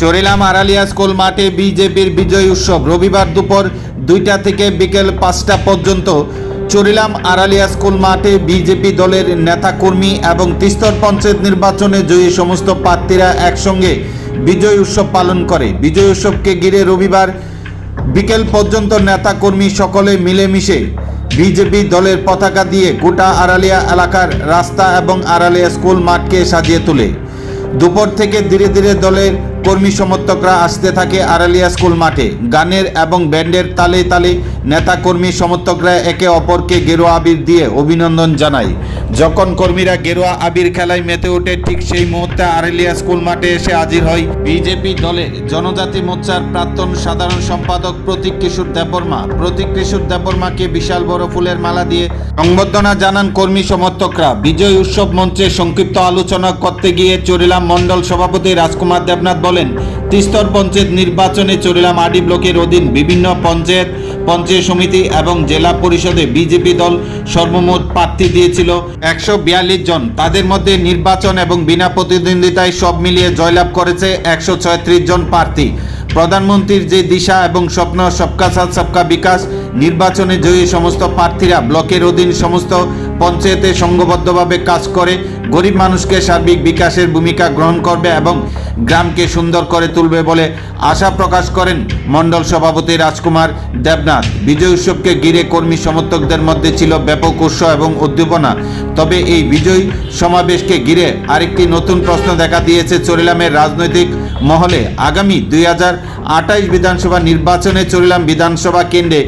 Charilam Araliya school মাঠে বিজেপির বিজয় উৎসব। রবিবার দুপুর দুইটা থেকে বিকেল পাঁচটা পর্যন্ত চরিলাম আড়ালিয়া স্কুল মাঠে বিজেপি দলের নেতাকর্মী এবং তিস্তর পঞ্চায়েত নির্বাচনে জয়ী সমস্ত প্রার্থীরা একসঙ্গে বিজয় উৎসব পালন করে। বিজয় উৎসবকে ঘিরে রবিবার বিকেল পর্যন্ত নেতাকর্মী সকলে মিলেমিশে বিজেপি দলের পতাকা দিয়ে গোটা আড়ালিয়া এলাকার রাস্তা এবং আড়ালিয়া স্কুল মাঠকে সাজিয়ে তোলে। দুপুর থেকে ধীরে ধীরে দলের কর্মী সমর্থকরা আসতে থাকে আড়ালিয়া স্কুল মাঠে। গানের এবং ব্যান্ডের তালে তালে নেতা কর্মী সমর্থকরা একে অপরকে গেরুয়া আবির দিয়ে অভিনন্দন জানায়। যখন কর্মীরা গেরুয়া আবির খেলায় মেতে ওঠে, ঠিক সেই মুহূর্তে আরেলিয়া স্কুল মাঠে এসে হাজির হয় বিজেপি দলের জনজাতি মোর্চার প্রাক্তন সাধারণ সম্পাদক প্রতীক কিশোর দেববর্মা। প্রতীক কিশোর দেববর্মাকে বিশাল বড় ফুলের মালা দিয়ে সংবর্ধনা জানান কর্মী সমর্থকরা। বিজয় উৎসব মঞ্চে সংক্ষিপ্ত আলোচনা করতে গিয়ে চরিলাম মণ্ডল সভাপতি রাজকুমার দেবনাথ বলেন, তিস্তর পঞ্চায়েত নির্বাচনে চরিলাম আডি ব্লকের অধীন বিভিন্ন পঞ্চায়েত পঞ্চায়েত সমিতি এবং জেলা পরিষদে বিজেপি দল সর্বমোট প্রার্থী দিয়েছিল। একশো বিয়াল্লিশ জন। তাদের মধ্যে নির্বাচন এবং বিনা প্রতিদ্বন্দ্বিতায় সব মিলিয়ে জয়লাভ করেছে একশো জন প্রার্থী। প্রধানমন্ত্রীর যে দিশা এবং স্বপ্ন, সবকা সাথ, সবকা বিকাশ, নির্বাচনে জয়ী সমস্ত প্রার্থীরা, ব্লকের অধীন সমস্ত পঞ্চায়েতে সংঘবদ্ধভাবে কাজ করে, গরিব মানুষকে সার্বিক বিকাশের ভূমিকা গ্রহণ করবে এবং গ্রামকে সুন্দর করে তুলবে বলে আশা প্রকাশ করেন মণ্ডল সভাপতি রাজকুমার দেবনাথ। বিজয় উৎসবকে ঘিরে কর্মী সমর্থকদের মধ্যে ছিল ব্যাপক উৎসাহ এবং উদ্দীপনা। তবে এই বিজয় সমাবেশকে ঘিরে আরেকটি নতুন প্রশ্ন দেখা দিয়েছে চরিলামের রাজনৈতিক মহলে। আগামী দুই বিধানসভা নির্বাচনে চরিলাম বিধানসভা কেন্দ্রে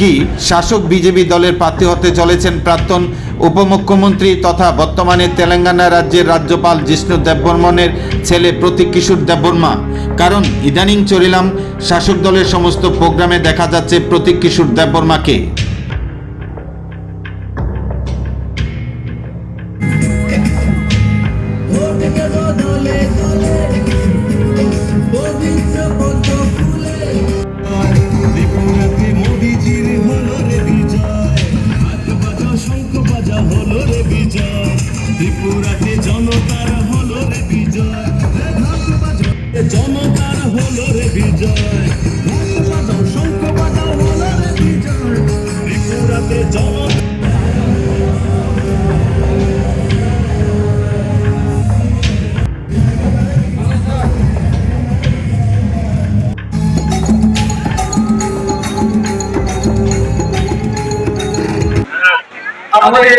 কি শাসক বিজেপি দলের প্রার্থী হতে চলেছেন প্রাক্তন উপমুখ্যমন্ত্রী তথা বর্তমানে তেলেঙ্গানা রাজ্যের রাজ্যপাল জিষ্ণু দেববর্মনের ছেলে প্রতীক কিশোর দেববর্মা। কারণ ইদানিং চলিলাম শাসক দলের সমস্ত প্রোগ্রামে দেখা যাচ্ছে প্রতীক কিশোর দেববর্মাকে। ত্রিপুরাতে জনতার হলো রে বিজয়। জনতার হলো রে বিজয়। ত্রিপুরাতে জনতা আমাদের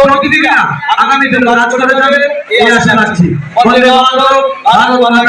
পঞ্চায়েতের প্রতিনিধিরা আগামী দিন কাজ করে যাবে এই আশা রাখছি। ভালো বাংলা